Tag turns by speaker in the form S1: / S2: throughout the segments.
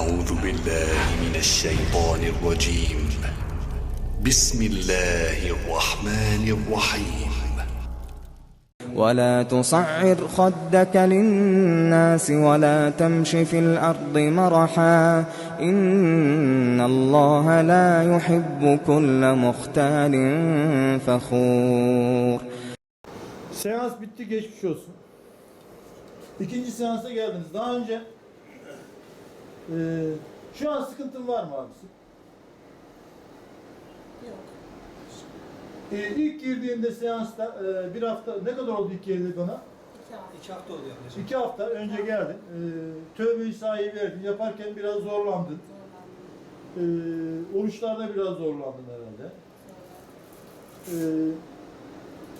S1: أعوذ بالله من الشيطان الرجيم بسم الله الرحمن الرحيم
S2: ولا تصعر خدك للناس ولا تمش في الأرض مرحا إن الله لا يحب كل مختال فخور
S3: Seans bitti geçmiş olsun. İkinci seansa geldiniz. Daha önce eee, şu an sıkıntın var mı abisi?
S4: Yok.
S3: Eee, ilk girdiğinde seansta eee, bir hafta ne kadar oldu ilk girdiğinde bana?
S4: İki hafta.
S5: İki hafta oldu yaklaşık.
S3: İki hafta önce geldin. Eee tövbe-i sahi verdin. Yaparken biraz zorlandın.
S4: Zorlandım.
S3: Eee oruçlarda biraz zorlandın herhalde.
S4: Zorlandım.
S3: Eee,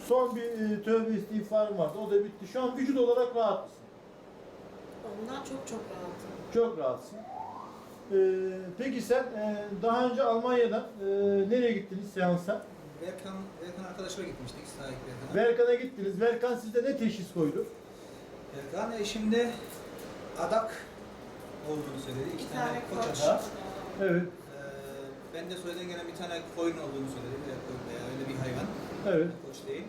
S3: son bir eee, tövbe istiğfarım vardı. O da bitti. Şu an vücut olarak rahat mısın?
S4: Ondan çok çok rahatım.
S3: Çok rahatsın. Ee, peki sen e, daha önce Almanya'dan e, nereye gittiniz seansa?
S5: Berkan, Berkan arkadaşlara gitmiştik. Sahip Berkan'a.
S3: Verkan'a gittiniz. Verkan sizde ne teşhis koydu?
S5: Berkan eşimde adak olduğunu söyledi. İki
S4: Bir
S5: tane,
S4: tane
S5: koç
S4: koç.
S3: Evet.
S5: Ee, ben de söylediğim gene bir tane koyun olduğunu söyledi. Bir de koyun veya öyle bir hayvan.
S3: Evet.
S5: Koç değil.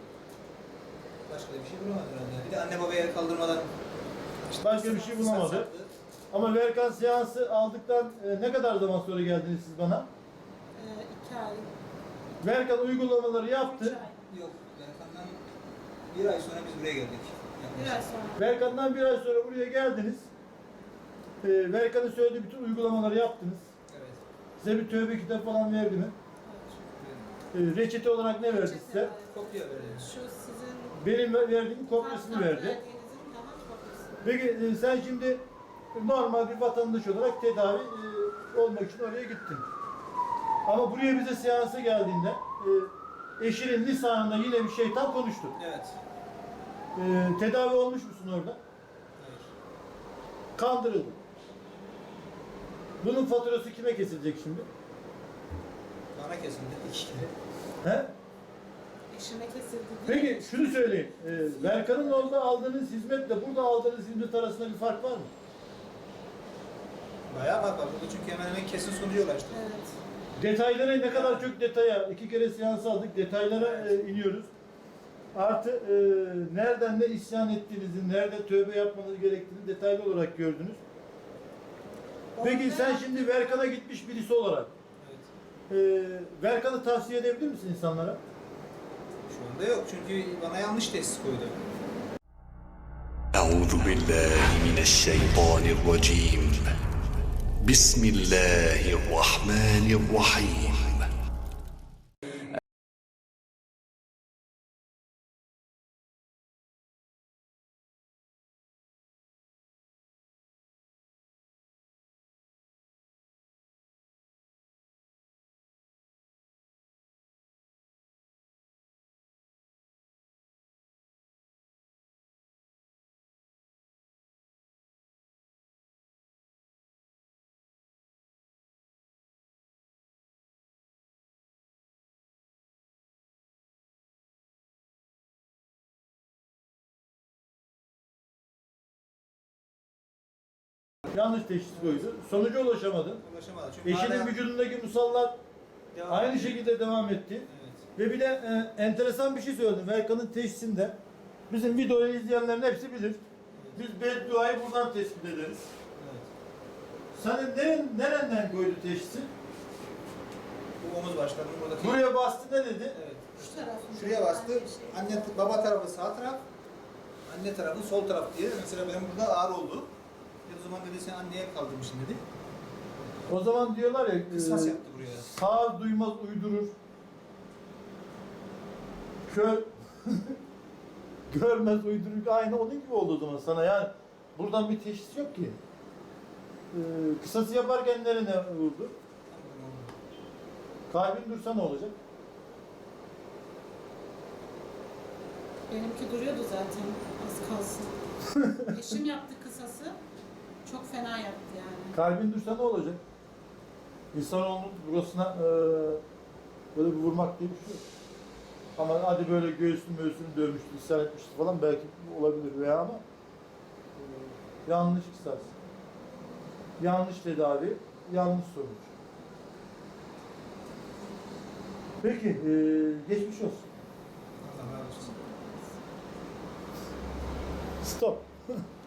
S5: Başka da bir şey bulamadı herhalde. Bir de anne babaya kaldırmadan işte
S3: Başka bir şey bulamadı. Ama Verkan seansı aldıktan e, ne kadar zaman sonra geldiniz siz bana?
S4: Ee, iki ay.
S3: Verkan uygulamaları
S4: Üç
S3: yaptı.
S4: ay.
S5: Yok. Berkan'dan bir ay sonra biz buraya geldik.
S4: Bir ay sonra.
S3: Verkan'dan bir ay sonra buraya geldiniz. E, Verkan'ın söylediği bütün uygulamaları yaptınız.
S5: Evet.
S3: Size bir tövbe kitabı falan verdi mi?
S4: Evet.
S3: E, reçete olarak ne verdi size?
S5: Kopya verelim.
S4: Şu sizin
S3: Benim verdiğim kopyasını verdi.
S4: kopyası.
S3: Peki e, sen şimdi normal bir vatandaş olarak tedavi e, olmak için oraya gittin. Ama buraya bize seansa geldiğinde e, eşinin lisanında yine bir şeytan konuştu.
S5: Evet.
S3: E, tedavi olmuş musun orada?
S5: Hayır.
S3: Kandırıldın. Bunun faturası kime kesilecek şimdi?
S5: Bana kesildi iki kere.
S3: He?
S4: Kesildi
S3: Peki şunu söyleyin. E, Verkan'ın orada aldığınız hizmetle burada aldığınız hizmet arasında bir fark var mı?
S5: Bayağı bak bak burada çünkü hemen hemen kesin sonuca ulaştık.
S4: Evet.
S3: Detaylara ne kadar çok detaya, iki kere seans aldık, detaylara e, iniyoruz. Artı e, nereden ne isyan ettiğinizi, nerede tövbe yapmanız gerektiğini detaylı olarak gördünüz. Peki
S4: Orada-
S3: sen şimdi Verkan'a gitmiş birisi olarak
S5: Evet.
S3: e, Verkan'ı tavsiye edebilir misin insanlara?
S5: Şu anda yok çünkü bana yanlış tesis koydu.
S1: أعوذ بالله من الشيطان الرجيم بسم الله الرحمن الرحيم
S3: Yanlış teşhis koydu. Sonuca ulaşamadın.
S5: Ulaşamadı çünkü
S3: Eşinin
S5: hala
S3: vücudundaki musallat
S5: devam
S3: aynı
S5: ediyor.
S3: şekilde devam etti.
S5: Evet.
S3: Ve bir de e, enteresan bir şey söyledim. Verkan'ın teşhisinde bizim videoyu izleyenlerin hepsi bilir. Biz bedduayı buradan tespit ederiz.
S5: evet.
S3: Senin neren, nereden koydu teşhisi?
S5: Bu omuz başlarının buradaki...
S3: Buraya bastı ne dedi?
S5: Evet.
S4: Şu tarafında
S5: Şuraya bastı. Anne, baba tarafı sağ taraf, anne tarafı sol taraf diye. Mesela benim burada ağrı oldu. E o zaman dedi sen anneye kaldırmışsın dedi.
S3: O zaman diyorlar ya
S5: Kısas
S3: e,
S5: yaptı buraya.
S3: sağır duymaz uydurur. Kör görmez uydurur. Aynı onun gibi oldu o zaman sana yani. Buradan bir teşhis yok ki. E, kısası yaparken nerene vurdu? Kalbin dursa ne olacak?
S4: Benimki duruyordu zaten. Az kalsın. Eşim yaptı kısası. Çok fena yaptı yani.
S3: Kalbin dursa ne olacak? İnsanoğlunun burasına e, böyle bir vurmak diye bir şey yok. Ama hadi böyle göğsünü möğsünü dövmüştü, isyan etmişti falan belki olabilir veya ama e, yanlış kısas. yanlış tedavi, yanlış sonuç. Peki, e, geçmiş olsun.
S5: Allah razı olsun.
S3: Stop.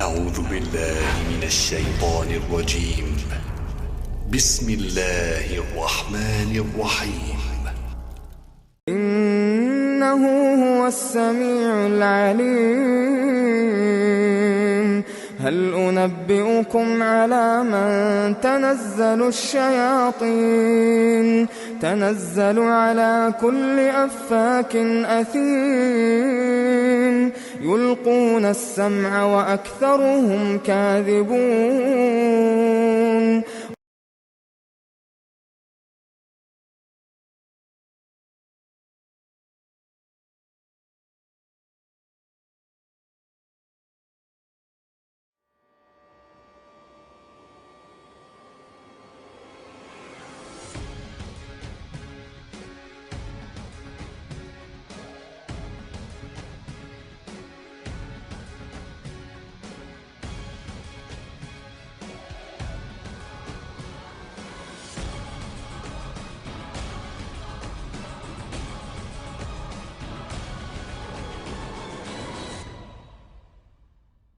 S1: أعوذ بالله من الشيطان الرجيم. بسم الله الرحمن الرحيم.
S2: إنه هو السميع العليم. هل أنبئكم على من تنزل الشياطين؟ تنزل على كل أفاك أثيم. يلقون السمع وأكثرهم كاذبون.